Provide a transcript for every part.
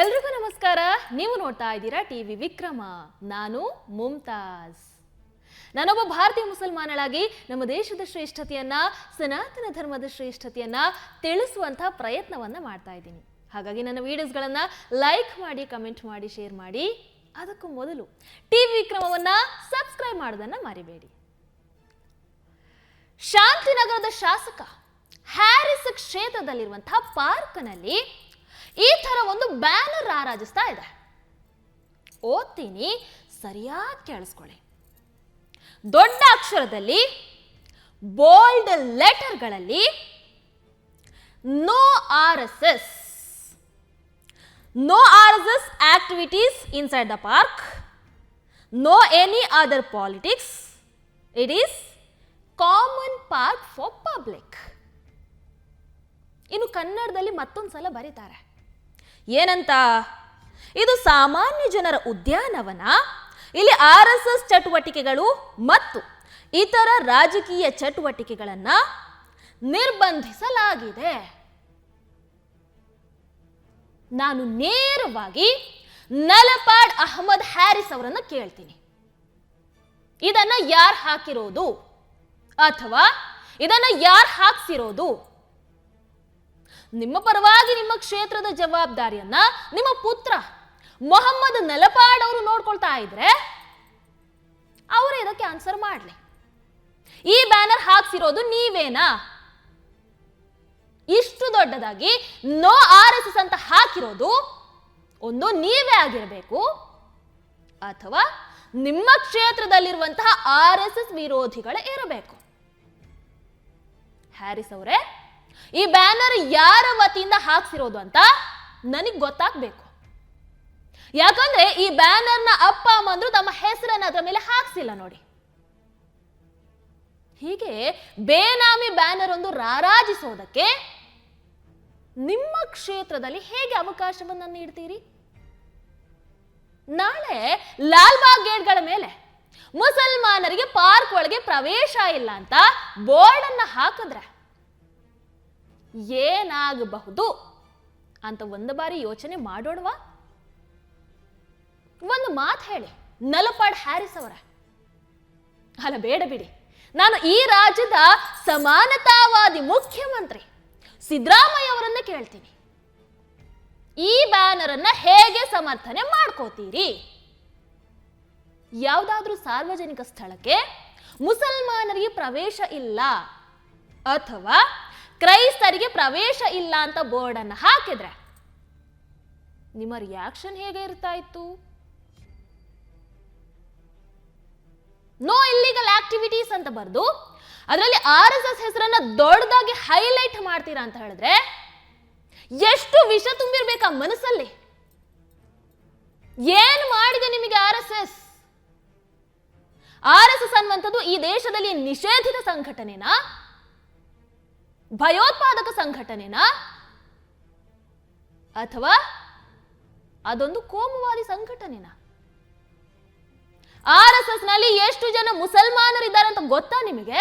ಎಲ್ರಿಗೂ ನಮಸ್ಕಾರ. ನೀವು ನೋಡ್ತಾ ಇದ್ದೀರಾ ಟಿವಿ ವಿಕ್ರಮ. ನಾನು ಮುಮ್ತಾಜ್ ನಾನೊಬ್ಬ ಭಾರತೀಯ ಮುಸಲ್ಮಾನಳಾಗಿ ನಮ್ಮ ದೇಶದ ಶ್ರೇಷ್ಠತೆಯನ್ನ, ಸನಾತನ ಧರ್ಮದ ಶ್ರೇಷ್ಠತೆಯನ್ನ ತಿಳಿಸುವಂತಹ ಪ್ರಯತ್ನವನ್ನ ಮಾಡ್ತಾ ಇದ್ದೀನಿ. ಹಾಗಾಗಿ ನನ್ನ ವಿಡಿಯೋಸ್ಗಳನ್ನ ಲೈಕ್ ಮಾಡಿ ಕಮೆಂಟ್ ಮಾಡಿ ಶೇರ್ ಮಾಡಿ. ಅದಕ್ಕೂ ಮೊದಲು ಟಿವಿ ವಿಕ್ರಮವನ್ನ ಸಬ್ಸ್ಕ್ರೈಬ್ ಮಾಡೋದನ್ನ ಮರಿಬೇಡಿ. ಶಾಂತಿನಗರದ ಶಾಸಕ, ಹ್ಯಾರಿಸ್ ಕ್ಷೇತ್ರದಲ್ಲಿರುವಂತಹ ಪಾರ್ಕ್ನಲ್ಲಿ ಈ ಥರ ಒಂದು ಬ್ಯಾನರ್ ಆರಾಜಿಸ್ತಾ ಇದೆ. ಓದ್ತೀನಿ, ಸರಿಯಾಗಿ ಕೇಳಿಸ್ಕೊಳ್ಳಿ. ದೊಡ್ಡ ಅಕ್ಷರದಲ್ಲಿ bold ಲೆಟರ್ಗಳಲ್ಲಿ no R S S no R S S activities inside the park no any other politics it is common park for public ಇನ್ನು ಕನ್ನಡದಲ್ಲಿ ಮತ್ತೊಂದು ಸಲ ಬರೀತಾರೆ. ಏನಂತ? ಇದು ಸಾಮಾನ್ಯ ಜನರ ಉದ್ಯಾನವನ, ಇಲ್ಲಿ ಆರ್ ಎಸ್ ಎಸ್ ಚಟುವಟಿಕೆಗಳು ಮತ್ತು ಇತರ ರಾಜಕೀಯ ಚಟುವಟಿಕೆಗಳನ್ನು ನಿರ್ಬಂಧಿಸಲಾಗಿದೆ. ನಾನು ನೇರವಾಗಿ ನಲಪಾಡ್ ಅಹಮದ್ ಹ್ಯಾರಿಸ್ ಅವರನ್ನು ಕೇಳ್ತೀನಿ. ಇದನ್ನ ಯಾರು ಹಾಕಿರೋದು? ಅಥವಾ ಇದನ್ನ ಯಾರು ಹಾಕ್ಸಿರೋದು? ನಿಮ್ಮ ಪರವಾಗಿ ನಿಮ್ಮ ಕ್ಷೇತ್ರದ ಜವಾಬ್ದಾರಿಯನ್ನ ನಿಮ್ಮ ಪುತ್ರ ಮೊಹಮ್ಮದ್ ನಲಪಾಡ್ ಅವರು ನೋಡ್ಕೊಳ್ತಾ ಇದ್ರೆ ಅವರು ಇದಕ್ಕೆ ಆನ್ಸರ್ ಮಾಡಲಿ. ಈ ಬ್ಯಾನರ್ ಹಾಕ್ಸಿರೋದು ನೀವೇನಾ? ಇಷ್ಟು ದೊಡ್ಡದಾಗಿ ನೋ ಆರ್ ಎಸ್ ಎಸ್ ಅಂತ ಹಾಕಿರೋದು ಒಂದು ನೀವೇ ಆಗಿರಬೇಕು ಅಥವಾ ನಿಮ್ಮ ಕ್ಷೇತ್ರದಲ್ಲಿರುವಂತಹ ಆರ್ ಎಸ್ ಎಸ್ ವಿರೋಧಿಗಳೇ ಇರಬೇಕು. ಹ್ಯಾರಿಸ್ ಅವರೇ ಈ ಬ್ಯಾನರ್ ಯಾರ ವತಿಯಿಂದ ಹಾಕ್ಸಿರೋದು ಅಂತ ನನಗೆ ಗೊತ್ತಾಗ್ಬೇಕು. ಯಾಕಂದ್ರೆ ಈ ಬ್ಯಾನರ್ನ ಅಪ್ಪ ಅಮ್ಮಂದ್ರು ತಮ್ಮ ಹೆಸರನ್ನ ಅದರ ಮೇಲೆ ಹಾಕ್ಸಿಲ್ಲ ನೋಡಿ. ಹೀಗೆ ಬೇನಾಮಿ ಬ್ಯಾನರ್ ಒಂದು ರಾರಾಜಿಸೋದಕ್ಕೆ ನಿಮ್ಮ ಕ್ಷೇತ್ರದಲ್ಲಿ ಹೇಗೆ ಅವಕಾಶವನ್ನು ನೀಡ್ತೀರಿ? ನಾಳೆ ಲಾಲ್ಬಾಗ್ ಗೇಟ್ಗಳ ಮೇಲೆ ಮುಸಲ್ಮಾನರಿಗೆ ಪಾರ್ಕ್ ಒಳಗೆ ಪ್ರವೇಶ ಇಲ್ಲ ಅಂತ ಬೋರ್ಡ್ ಅನ್ನ ಹಾಕಿದ್ರೆ ಏನಾಗಬಹುದು? ಅಂತ ಒಂದು ಬಾರಿ ಯೋಚನೆ ಮಾಡೋಣವಾ ಒಂದು ಮಾತು ಹೇಳಿ, ನಲಪಾಡ್ ಹ್ಯಾರಿಸ್ ಅವರ. ಅಲ್ಲ, ಬೇಡ ಬಿಡಿ. ನಾನು ಈ ರಾಜ್ಯದ ಸಮಾನತಾವಾದಿ ಮುಖ್ಯಮಂತ್ರಿ ಸಿದ್ದರಾಮಯ್ಯ ಅವರನ್ನ ಕೇಳ್ತೀನಿ. ಈ ಬ್ಯಾನರ್ ಅನ್ನ ಹೇಗೆ ಸಮರ್ಥನೆ ಮಾಡ್ಕೋತೀರಿ? ಯಾವುದಾದ್ರೂ ಸಾರ್ವಜನಿಕ ಸ್ಥಳಕ್ಕೆ ಮುಸಲ್ಮಾನರಿಗೆ ಪ್ರವೇಶ ಇಲ್ಲ ಅಥವಾ ಕ್ರೈಸ್ತರಿಗೆ ಪ್ರವೇಶ ಇಲ್ಲ ಅಂತ ಬೋರ್ಡ್ ಅನ್ನು ಹಾಕಿದ್ರೆ ನಿಮ್ಮ ರಿಯಾಕ್ಷನ್ ಹೇಗೆ ಇರ್ತಾ ಇತ್ತು? ನೋ ಇಲ್ಲಿಗಲ್ ಆಕ್ಟಿವಿಟೀಸ್ ಅಂತ ಬರೆದು ಅದರಲ್ಲಿ ಆರ್ ಎಸ್ ಎಸ್ ಹೆಸರನ್ನ ದೊಡ್ಡದಾಗಿ ಹೈಲೈಟ್ ಮಾಡ್ತೀರಾ ಅಂತ ಹೇಳಿದ್ರೆ ಎಷ್ಟು ವಿಷ ತುಂಬಿರ್ಬೇಕಾ ಮನಸ್ಸಲ್ಲಿ? ಏನ್ ಮಾಡಿದೆ ನಿಮಗೆ R S S R S S ಅನ್ನುವಂಥದ್ದು ಈ ದೇಶದಲ್ಲಿ ನಿಷೇಧಿತ ಸಂಘಟನೆನಾ? ಭಯೋತ್ಪಾದಕ ಸಂಘಟನೆನಾ? ಅಥವಾ ಅದೊಂದು ಕೋಮುವಾದಿ ಸಂಘಟನೆನಾ? ಆರ್ ಎಸ್ ಎಸ್ನಲ್ಲಿ ಎಷ್ಟು ಜನ ಮುಸಲ್ಮಾನರಿದ್ದಾರೆ ಅಂತ ಗೊತ್ತಾ ನಿಮಗೆ?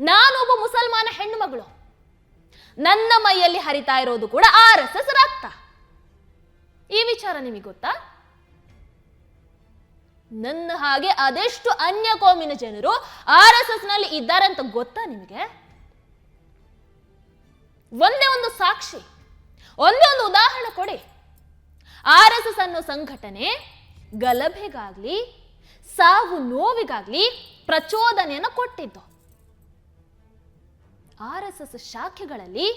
ನಾನೊಬ್ಬ ಮುಸಲ್ಮಾನ ಹೆಣ್ಣು ಮಗಳು. ನನ್ನ ಮೈಯಲ್ಲಿ ಹರಿತಾ ಇರೋದು ಕೂಡ ಆರ್ ಎಸ್ ಎಸ್ ರಕ್ತ. ಈ ವಿಚಾರ ನಿಮಗೆ ಗೊತ್ತಾ? ನನ್ನ ಹಾಗೆ ಅದೆಷ್ಟು ಅನ್ಯ ಕೋಮಿನ ಜನರು ಆರ್ ಎಸ್ ಎಸ್ನಲ್ಲಿ ಇದ್ದಾರೆ ಅಂತ ಗೊತ್ತಾ ನಿಮಗೆ? ಒಂದೇ ಒಂದು ಸಾಕ್ಷಿ, ಒಂದೇ ಒಂದು ಉದಾಹರಣೆ ಕೊಡಿ. ಆರ್ ಎಸ್ ಎಸ್ ಅನ್ನೋ ಸಂಘಟನೆ ಗಲಭೆಗಾಗ್ಲಿ, ಸಾವು ನೋವಿಗಾಗ್ಲಿ ಪ್ರಚೋದನೆಯನ್ನು ಕೊಟ್ಟಿದ್ದು. ಆರ್ ಎಸ್ ಎಸ್ ಶಾಖೆಗಳಲ್ಲಿ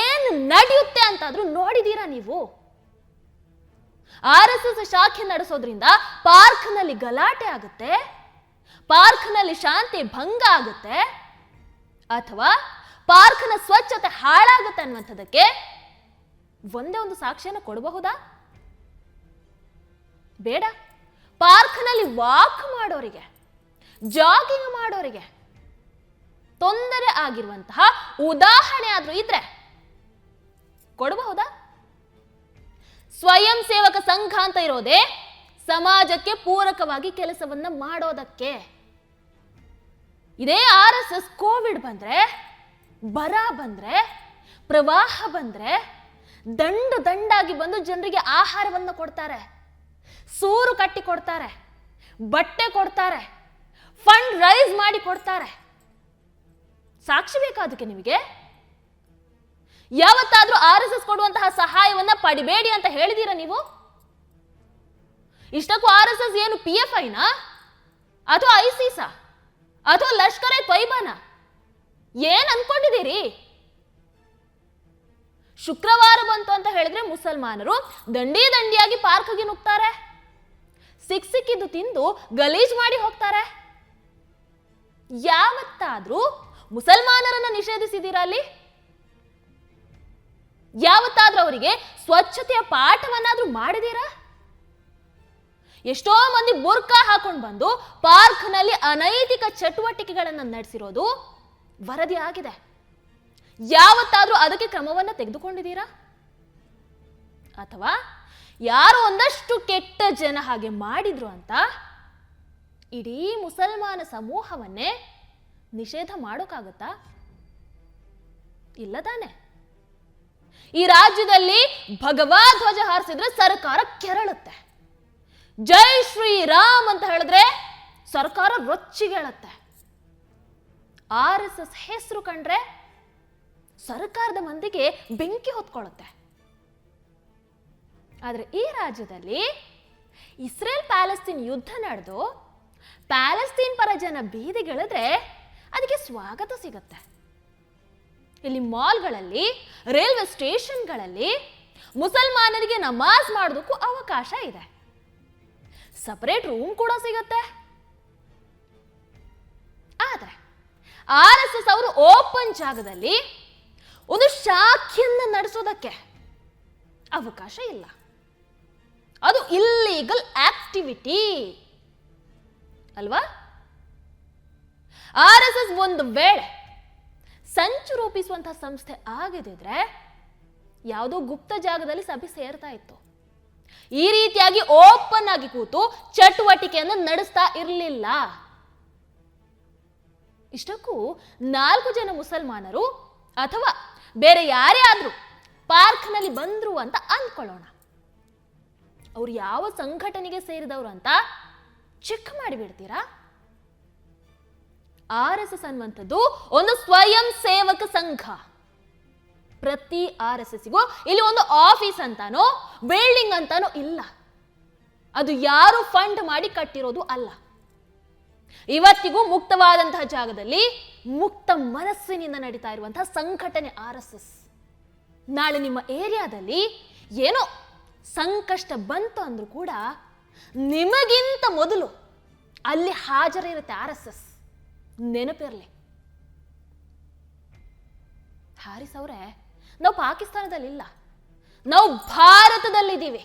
ಏನು ನಡೆಯುತ್ತೆ ಅಂತಾದ್ರೂ ನೋಡಿದೀರಾ ನೀವು? ಆರ್ ಎಸ್ ಎಸ್ ಶಾಖೆ ನಡೆಸೋದ್ರಿಂದ ಪಾರ್ಕ್ನಲ್ಲಿ ಗಲಾಟೆ ಆಗುತ್ತೆ, ಪಾರ್ಕ್ನಲ್ಲಿ ಶಾಂತಿ ಭಂಗ ಆಗುತ್ತೆ, ಅಥವಾ ಪಾರ್ಕ್ನ ಸ್ವಚ್ಛತೆ ಹಾಳಾಗುತ್ತೆ ಅನ್ನುವಂಥದ್ದಕ್ಕೆ ಒಂದೇ ಒಂದು ಸಾಕ್ಷ್ಯನ ಕೊಡಬಹುದಾ? ಬೇಡ. ಪಾರ್ಕ್ನಲ್ಲಿ ವಾಕ್ ಮಾಡೋರಿಗೆ ಜಾಗಿಂಗ್ ಮಾಡೋರಿಗೆ ತೊಂದರೆ ಆಗಿರುವಂತಹ ಉದಾಹರಣೆ ಆದ್ರೂ ಇದ್ರೆ ಕೊಡಬಹುದಾ? ಸ್ವಯಂ ಸೇವಕ ಸಂಘ ಅಂತ ಇರೋದೇ ಸಮಾಜಕ್ಕೆ ಪೂರಕವಾಗಿ ಕೆಲಸವನ್ನ ಮಾಡೋದಕ್ಕೆ. ಇದೇ ಆರ್ ಎಸ್ ಎಸ್ ಕೋವಿಡ್ ಬಂದ್ರೆ ಬರ ಬಂದರೆ, ಪ್ರವಾಹ ಬಂದರೆ, ದಂಡು ದಂಡಾಗಿ ಬಂದು ಜನರಿಗೆ ಆಹಾರವನ್ನು ಕೊಡ್ತಾರೆ. ಸೂರು ಕಟ್ಟಿ ಕೊಡ್ತಾರೆ, ಬಟ್ಟೆ ಕೊಡ್ತಾರೆ ಫಂಡ್ ರೈಸ್ ಮಾಡಿ ಕೊಡ್ತಾರೆ. ಸಾಕ್ಷಿ ಬೇಕಾದಕ್ಕೆ ನಿಮಗೆ? ಯಾವತ್ತಾದ್ರೂ ಆರ್ ಎಸ್ ಎಸ್ ಕೊಡುವಂತಹ ಸಹಾಯವನ್ನ ಪಡಿಬೇಡಿ ಅಂತ ಹೇಳಿದೀರಾ ನೀವು? ಇಷ್ಟಕ್ಕೂ ಆರ್ ಎಸ್ ಎಸ್ ಏನು ಪಿ ಎಫ್ ಐನಾ ಅಥವಾ ಐಸಿಸಾ ಅಥವಾ ಲಷ್ಕರ್ ಎ ತೊಯ್ಬಾನ ಏನ್ ಅನ್ಕೊಂಡಿದ್ದೀರಿ? ಶುಕ್ರವಾರ ಬಂತು ಅಂತ ಹೇಳಿದ್ರೆ ಮುಸಲ್ಮಾನರು ದಂಡಿ ದಂಡಿಯಾಗಿ ಪಾರ್ಕ್ಗೆ ನುಗ್ತಾರೆ. ಸಿಕ್ ಸಿಕ್ಕಿದ್ದು ತಿಂದು ಗಲೀಜ್ ಮಾಡಿ ಹೋಗ್ತಾರೆ. ಯಾವತ್ತಾದ್ರೂ ಮುಸಲ್ಮಾನರನ್ನ ನಿಷೇಧಿಸಿದೀರಾ ಅಲ್ಲಿ? ಯಾವತ್ತಾದ್ರೂ ಅವರಿಗೆ ಸ್ವಚ್ಛತೆಯ ಪಾಠವನ್ನಾದ್ರೂ ಮಾಡಿದೀರಾ ಎಷ್ಟೋ ಮಂದಿ ಬುರ್ಕಾ ಹಾಕೊಂಡು ಬಂದು ಪಾರ್ಕ್ನಲ್ಲಿ ಅನೈತಿಕ ಚಟುವಟಿಕೆಗಳನ್ನು ನಡೆಸಿರೋದು ವರದಿ ಆಗಿದೆ. ಯಾವತ್ತಾದ್ರೂ ಅದಕ್ಕೆ ಕ್ರಮವನ್ನ ತೆಗೆದುಕೊಂಡಿದ್ದೀರಾ? ಅಥವಾ ಯಾರು ಒಂದಷ್ಟು ಕೆಟ್ಟ ಜನ ಹಾಗೆ ಮಾಡಿದ್ರು ಅಂತ ಇಡೀ ಮುಸಲ್ಮಾನ ಸಮೂಹವನ್ನೇ ನಿಷೇಧ ಮಾಡೋಕ್ಕಾಗತ್ತಾ? ಇಲ್ಲ ತಾನೆ. ಈ ರಾಜ್ಯದಲ್ಲಿ ಭಗವಾ ಧ್ವಜ ಹಾರಿಸಿದ್ರೆ ಸರ್ಕಾರ ಕೆರಳುತ್ತೆ. ಜೈ ಶ್ರೀರಾಮ್ ಅಂತ ಹೇಳಿದ್ರೆ ಸರ್ಕಾರ ರೊಚ್ಚಿಗೇಳುತ್ತೆ. ಆರ್ ಎಸ್ ಎಸ್ ಹೆಸರು ಕಂಡ್ರೆ ಸರ್ಕಾರದ ಮಂದಿಗೆ ಬೆಂಕಿ ಹೊತ್ಕೊಳ್ಳುತ್ತೆ. ಆದ್ರೆ ಈ ರಾಜ್ಯದಲ್ಲಿ ಇಸ್ರೇಲ್ ಪ್ಯಾಲೆಸ್ತೀನ್ ಯುದ್ಧ ನಡೆದು ಪ್ಯಾಲೆಸ್ತೀನ್ ಪರ ಜನ ಬೀದಿಗಿಳಿದ್ರೆ ಅದಕ್ಕೆ ಸ್ವಾಗತ ಸಿಗುತ್ತೆ. ಇಲ್ಲಿ ಮಾಲ್ಗಳಲ್ಲಿ, ರೈಲ್ವೆ ಸ್ಟೇಷನ್ಗಳಲ್ಲಿ ಮುಸಲ್ಮಾನರಿಗೆ ನಮಾಜ್ ಮಾಡೋದಕ್ಕೂ ಅವಕಾಶ ಇದೆ. ಸಪರೇಟ್ ರೂಮ್ ಕೂಡ ಸಿಗುತ್ತೆ. ಆದ್ರೆ ಆರ್ ಎಸ್ ಎಸ್ ಅವರು ಓಪನ್ ಜಾಗದಲ್ಲಿ ಒಂದು ಶಾಖೆಯನ್ನ ನಡೆಸೋದಕ್ಕೆ ಅವಕಾಶ ಇಲ್ಲ. ಅದು ಇಲ್ಲೀಗಲ್ ಆಕ್ಟಿವಿಟಿ ಅಲ್ವಾ? ಆರ್ ಎಸ್ ಎಸ್ ಒಂದು ವೇಳೆ ಸಂಚು ರೂಪಿಸುವಂತಹ ಸಂಸ್ಥೆ ಆಗದಿದ್ರೆ ಯಾವುದೋ ಗುಪ್ತ ಜಾಗದಲ್ಲಿ ಸಭೆ ಸೇರ್ತಾ ಇತ್ತು. ಈ ರೀತಿಯಾಗಿ ಓಪನ್ ಆಗಿ ಕೂತು ಚಟುವಟಿಕೆಯನ್ನು ನಡೆಸ್ತಾ ಇರಲಿಲ್ಲ. ಇಷ್ಟಕ್ಕೂ ನಾಲ್ಕು ಜನ ಮುಸಲ್ಮಾನರು ಅಥವಾ ಬೇರೆ ಯಾರೇ ಆದರೂ ಪಾರ್ಕ್ನಲ್ಲಿ ಬಂದರು ಅಂತ ಅಂದ್ಕೊಳ್ಳೋಣ. ಅವ್ರು ಯಾವ ಸಂಘಟನೆಗೆ ಸೇರಿದವರು ಅಂತ ಚೆಕ್ ಮಾಡಿಬಿಡ್ತೀರಾ? ಆರ್ ಎಸ್ ಎಸ್ ಅನ್ನುವಂಥದ್ದು ಒಂದು ಸ್ವಯಂ ಸೇವಕ ಸಂಘ. ಪ್ರತಿ ಆರ್ ಎಸ್ ಎಸ್ಗೂ ಇಲ್ಲಿ ಒಂದು ಆಫೀಸ್ ಅಂತಾನೋ ಬಿಲ್ಡಿಂಗ್ ಅಂತಾನೋ ಇಲ್ಲ. ಅದು ಯಾರು ಫಂಡ್ ಮಾಡಿ ಕಟ್ಟಿರೋದು ಅಲ್ಲ. ಇವತ್ತಿಗೂ ಮುಕ್ತವಾದಂತಹ ಜಾಗದಲ್ಲಿ ಮುಕ್ತ ಮನಸ್ಸಿನಿಂದ ನಡೀತಾ ಇರುವಂತಹ ಸಂಘಟನೆ ಆರ್ ಎಸ್ ಎಸ್. ನಾಳೆ ನಿಮ್ಮ ಏರಿಯಾದಲ್ಲಿ ಏನೋ ಸಂಕಷ್ಟ ಬಂತು ಅಂದ್ರೂ ಕೂಡ ನಿಮಗಿಂತ ಮೊದಲು ಅಲ್ಲಿ ಹಾಜರಿರುತ್ತೆ ಆರ್ ಎಸ್ ಎಸ್. ನೆನಪಿರಲಿ. ಹಾರಿಸ್ ಅವರೇ, ನಾವು ಪಾಕಿಸ್ತಾನದಲ್ಲಿಲ್ಲ ನಾವು ಭಾರತದಲ್ಲಿದ್ದೀವಿ.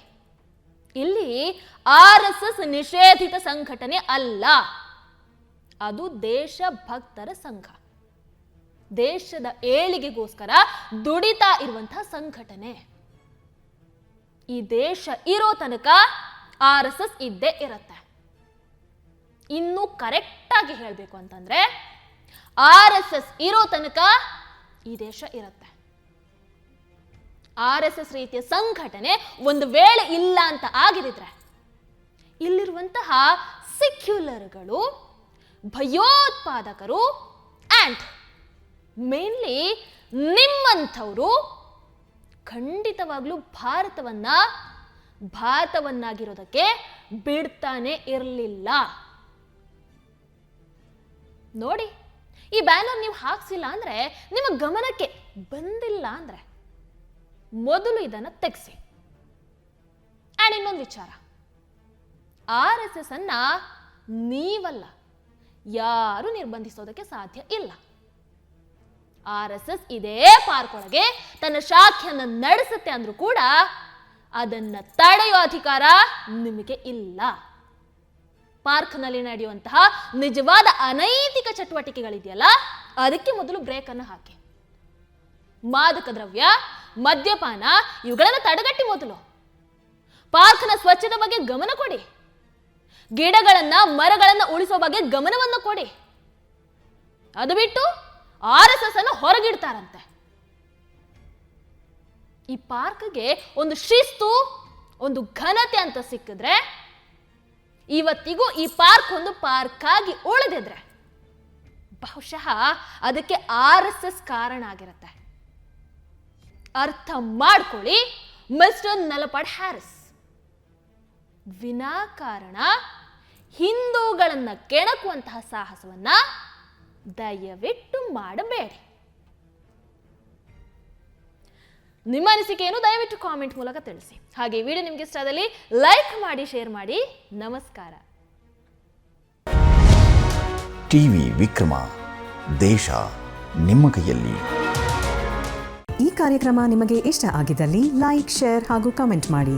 ಇಲ್ಲಿ ಆರ್ ಎಸ್ ಎಸ್ ನಿಷೇಧಿತ ಸಂಘಟನೆ ಅಲ್ಲ. ಅದು ದೇಶಭಕ್ತರ ಸಂಘ. ದೇಶದ ಏಳಿಗೆಗೋಸ್ಕರ ದುಡಿತಾ ಇರುವಂತಹ ಸಂಘಟನೆ. ಈ ದೇಶ ಇರೋ ತನಕ ಆರ್ ಎಸ್ ಎಸ್ ಇದ್ದೇ ಇರತ್ತೆ. ಇನ್ನು ಕರೆಕ್ಟ್ ಆಗಿ ಹೇಳಬೇಕು ಅಂತಂದ್ರೆ ಆರ್ ಎಸ್ ಎಸ್ ಇರೋ ತನಕ ಈ ದೇಶ ಇರುತ್ತೆ. ಆರ್ ಎಸ್ ಎಸ್ ರೀತಿಯ ಸಂಘಟನೆ ಒಂದು ವೇಳೆ ಇಲ್ಲ ಅಂತ ಆಗಿದ್ರೆ ಇಲ್ಲಿರುವಂತಹ ಸೆಕ್ಯುಲರ್ಗಳು ಭಯೋತ್ಪಾದಕರು ಆ್ಯಂಡ್ ಮೇನ್ಲಿ ನಿಮ್ಮಂಥವರು ಖಂಡಿತವಾಗ್ಲೂ ಭಾರತವನ್ನ, ಭಾರತವನ್ನಾಗಿರೋದಕ್ಕೆ ಬಿಡ್ತಾನೆ ಇರಲಿಲ್ಲ. ನೋಡಿ, ಈ ಬ್ಯಾನರ್ ನೀವು ಹಾಕ್ಸಿಲ್ಲ ಅಂದ್ರೆ ನಿಮ್ಮ ಗಮನಕ್ಕೆ ಬಂದಿಲ್ಲ ಅಂದ್ರೆ ಮೊದಲು ಇದನ್ನ ತೆಗೆಸಿ. ಆ್ಯಂಡ್ ಇನ್ನೊಂದು ವಿಚಾರ ಆರ್ ಎಸ್ ಎಸ್ ಅನ್ನ ನೀವಲ್ಲ ಯಾರು ನಿರ್ಬಂಧಿಸೋದಕ್ಕೆ ಸಾಧ್ಯ ಇಲ್ಲ. ಆರ್ ಎಸ್ ಎಸ್ ಇದೇ ಪಾರ್ಕ್ ಒಳಗೆ ತನ್ನ ಶಾಖೆಯನ್ನು ನಡೆಸುತ್ತೆ ಅಂದ್ರೂ ಕೂಡ ಅದನ್ನ ತಡೆಯುವ ಅಧಿಕಾರ ನಿಮಗೆ ಇಲ್ಲ. ಪಾರ್ಕ್ನಲ್ಲಿ ನಡೆಯುವಂತಹ ನಿಜವಾದ ಅನೈತಿಕ ಚಟುವಟಿಕೆಗಳಿದೆಯಲ್ಲ, ಅದಕ್ಕೆ ಮೊದಲು ಬ್ರೇಕ್ ಅನ್ನು ಹಾಕಿ. ಮಾದಕ ದ್ರವ್ಯ, ಮದ್ಯಪಾನ, ಇವುಗಳನ್ನು ತಡೆಗಟ್ಟಿ ಮೊದಲು. ಪಾರ್ಕ್ನ ಸ್ವಚ್ಛತೆ ಬಗ್ಗೆ ಗಮನ ಕೊಡಿ. ಗಿಡಗಳನ್ನ, ಮರಗಳನ್ನ ಉಳಿಸೋ ಬಗ್ಗೆ ಗಮನವನ್ನು ಕೊಡಿ. ಅದು ಬಿಟ್ಟು ಆರ್ ಎಸ್ ಎಸ್ ಅನ್ನು ಹೊರಗಿಡ್ತಾರಂತೆ. ಈ ಪಾರ್ಕ್ಗೆ ಒಂದು ಶಿಸ್ತು, ಒಂದು ಘನತೆ ಅಂತ ಸಿಕ್ಕಿದ್ರೆ ಇವತ್ತಿಗೂ ಈ ಪಾರ್ಕ್ ಒಂದು ಪಾರ್ಕ್ ಆಗಿ ಉಳಿದಿದ್ರೆ ಬಹುಶಃ ಅದಕ್ಕೆ ಆರ್ ಎಸ್ ಎಸ್ ಕಾರಣ ಆಗಿರುತ್ತೆ. ಅರ್ಥ ಮಾಡ್ಕೊಳ್ಳಿ, ಮಿಸ್ಟರ್ ನಲಪಡ್ ಹ್ಯಾರಿಸ್. ವಿನಾಕಾರಣ ಹಿಂದೂಗಳನ್ನ ಕೆಣಕುವಂತಹ ಸಾಹಸವನ್ನ ದಯವಿಟ್ಟು ಮಾಡಬೇಡಿ. ನಿಮ್ಮ ಅನಿಸಿಕೆಯನ್ನು ದಯವಿಟ್ಟು ಕಾಮೆಂಟ್ ಮೂಲಕ ತಿಳಿಸಿ. ಹಾಗೆ ಈ ವಿಡಿಯೋ ನಿಮ್ಗೆ ಇಷ್ಟ ಆದಲ್ಲಿ ಲೈಕ್ ಮಾಡಿ ಶೇರ್ ಮಾಡಿ. ನಮಸ್ಕಾರ. ಟಿವಿ ವಿಕ್ರಮ ದೇಶ ನಿಮ್ಮ ಕೈಯಲ್ಲಿ. ಈ ಕಾರ್ಯಕ್ರಮ ನಿಮಗೆ ಇಷ್ಟ ಆಗಿದ್ದಲ್ಲಿ ಲೈಕ್ ಶೇರ್ ಹಾಗೂ ಕಾಮೆಂಟ್ ಮಾಡಿ.